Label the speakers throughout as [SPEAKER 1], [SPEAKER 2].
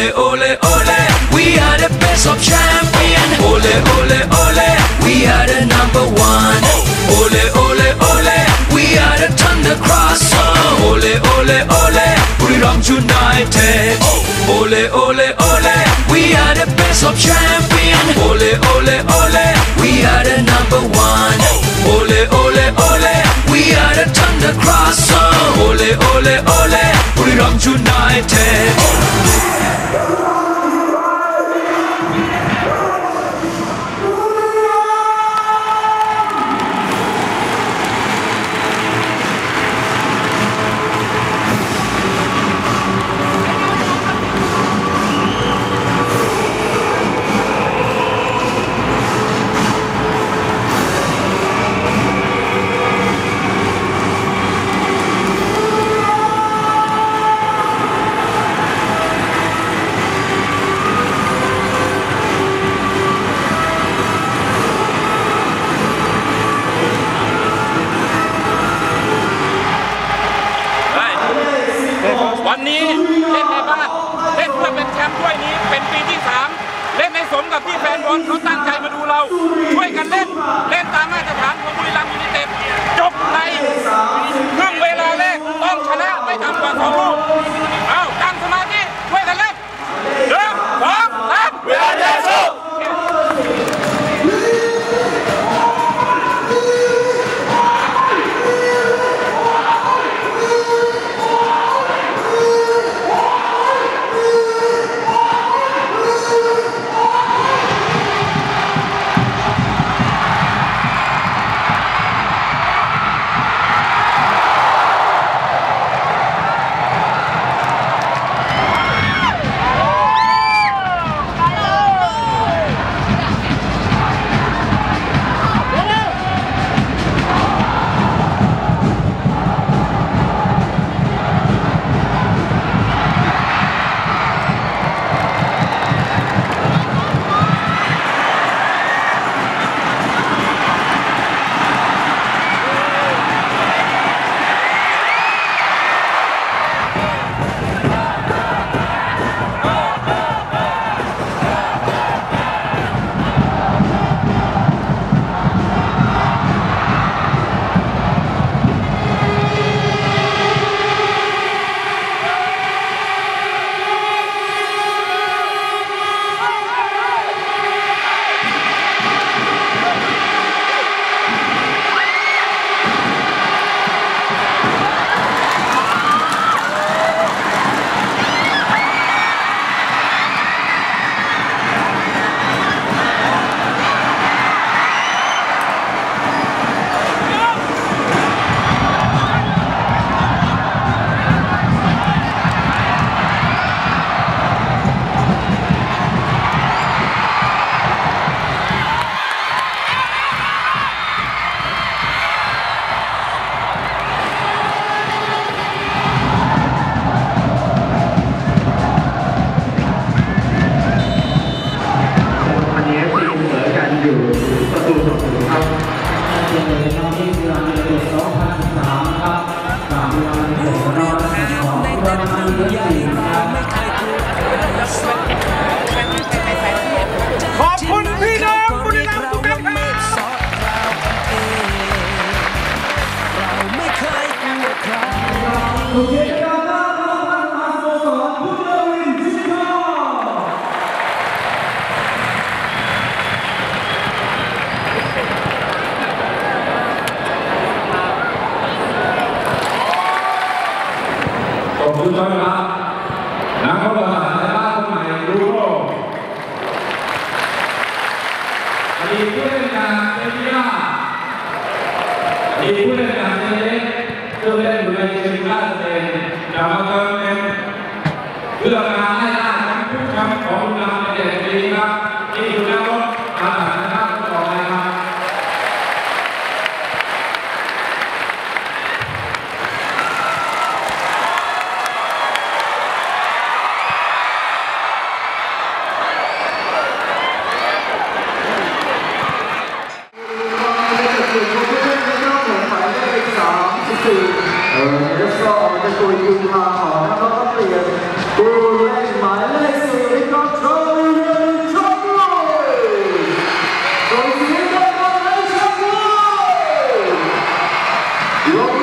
[SPEAKER 1] ole, ole, ole. We are the best of champion. Ole, ole, ole. We are the number one. Ole, ole, ole. We are the thunder crosser. Ole, ole, ole. Buriram United. Ole, ole, ole. We are the best of champion. Ole, ole, ole. We are the number one. United Thundercross song oh, Ole, ole, ole, Buriram United.
[SPEAKER 2] 이쁘는 양세이야 이쁘는 양세이 Thank you. Roll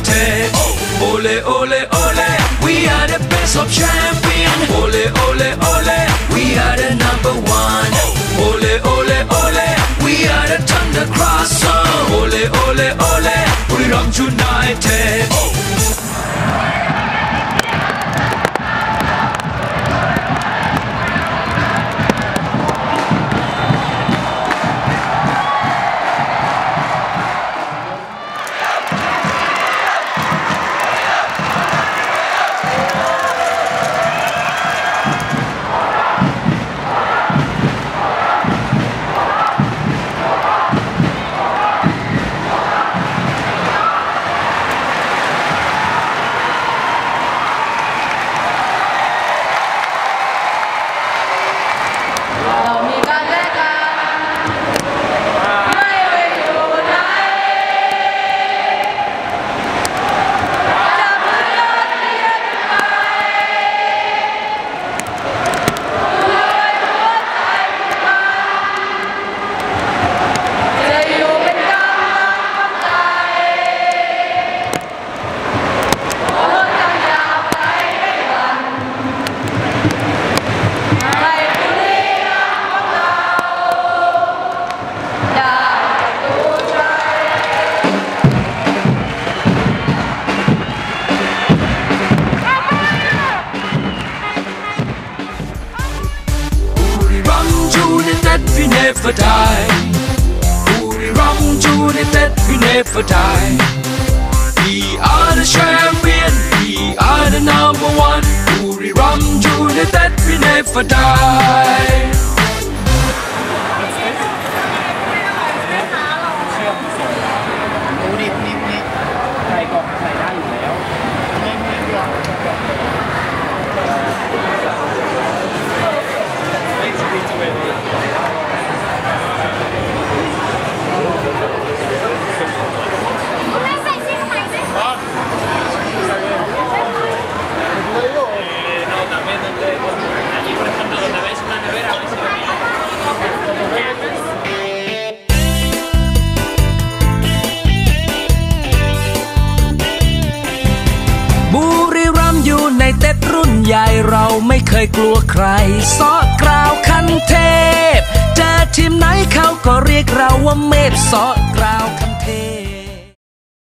[SPEAKER 2] united. Oh.
[SPEAKER 1] Ole, ole, ole, we are the best of champions. Ole, ole, ole, we are the number one. Oh. Ole, ole, ole, we are the thunder cross. Ole, ole, ole, Buriram United.
[SPEAKER 2] Oh.
[SPEAKER 1] Never die. Buriram United, we never die. We are the champion, we are the number one. Buriram United, we never die.
[SPEAKER 3] ย
[SPEAKER 1] กลัวใครซอกกราวคันเทพเจอทีมไหนเขาก็เรียกเราว่าเมพซอกกราวคัน